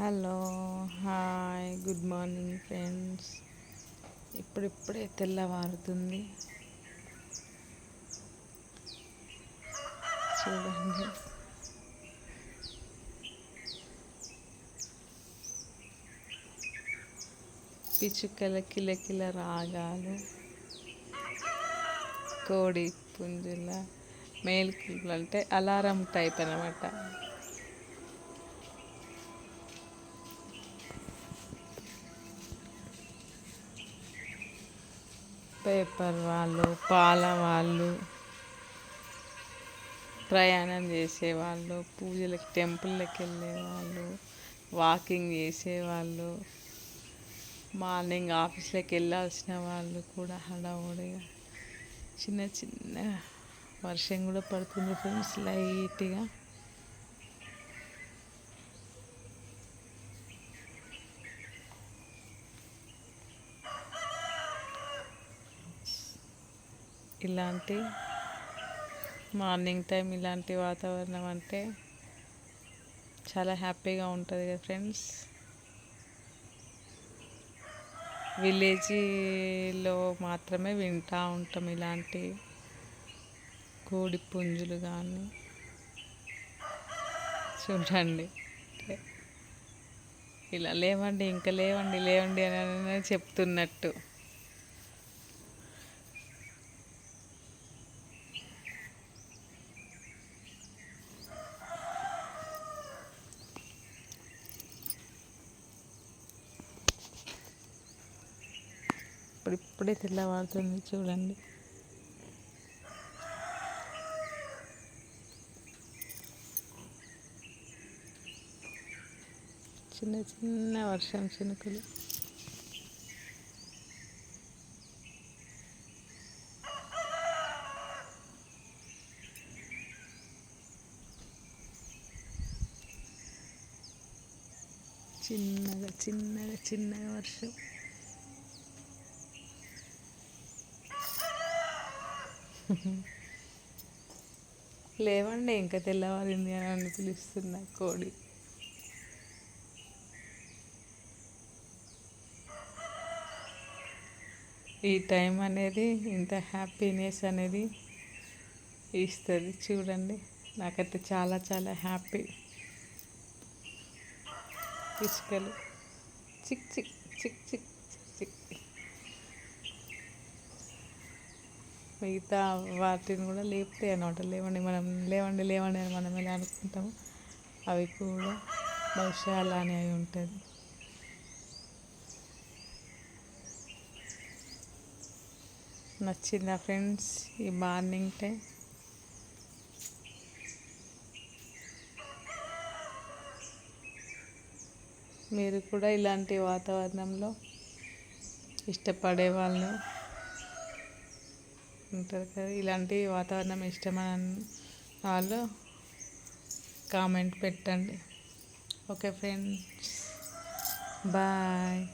Hello hi good morning friends. ఇప్పుడిప్పుడే తెల్లవారుతుంది. చూడండి. పిచ్చుకల కిలకిల రాగాలు కోడి పుంజుల మేల్కులు అంటే అలారం టైప్ అనమాట పేపర్ వాళ్ళు పాల వాళ్ళు ప్రయాణం చేసేవాళ్ళు పూజలకి టెంపుల్కి వెళ్ళేవాళ్ళు వాకింగ్ చేసేవాళ్ళు మార్నింగ్ ఆఫీస్లోకి వెళ్ళాల్సిన వాళ్ళు కూడా హడావుడిగా. చిన్న చిన్న వర్షం కూడా పడుతుంది ఫ్రెండ్స్ లైట్గా. ఇలాంటి మార్నింగ్ టైం ఇలాంటి వాతావరణం అంటే చాలా హ్యాపీగా ఉంటుంది కదా ఫ్రెండ్స్. విలేజ్లో మాత్రమే వింటూ ఉంటాం ఇలాంటి కోడి పుంజులు కానీ. చూడండి. ఇలా లేవండి ఇంకా లేవండి లేవండి అని చెప్తున్నట్టు. ఇప్పుడు ఇప్పుడే తెల్లవారుతుంది చూడండి. చిన్న చిన్న వర్షం చినుకులు. చిన్నగా చిన్నగా చిన్నగా వర్షం. లేవండి ఇంకా తెల్లవారింది అని అని పిలుస్తున్నా కోడి. ఈ టైం అనేది ఇంత హ్యాపీనెస్ అనేది ఇస్తుంది. చూడండి నాకైతే చాలా చాలా హ్యాపీ. ఇసుకలు. చిక్ చిక్ చిక్ చిక్ చిక్ చిక్. మిగతా వాటిని కూడా లేపుతాయి అనమాట లేవండి మనం లేవండి లేవండి అని మనం ఎలా అనుకుంటాము అవి కూడా బహుశా అలానే అయి ఉంటుంది. నచ్చిందా ఫ్రెండ్స్ ఈ మార్నింగ్ టైం? మీరు కూడా ఇలాంటి వాతావరణంలో ఇష్టపడే వాళ్ళు ఉంటారు కదా ఇలాంటి వాతావరణం ఇష్టమైన వాళ్ళు కామెంట్ పెట్టండి. Okay friends bye.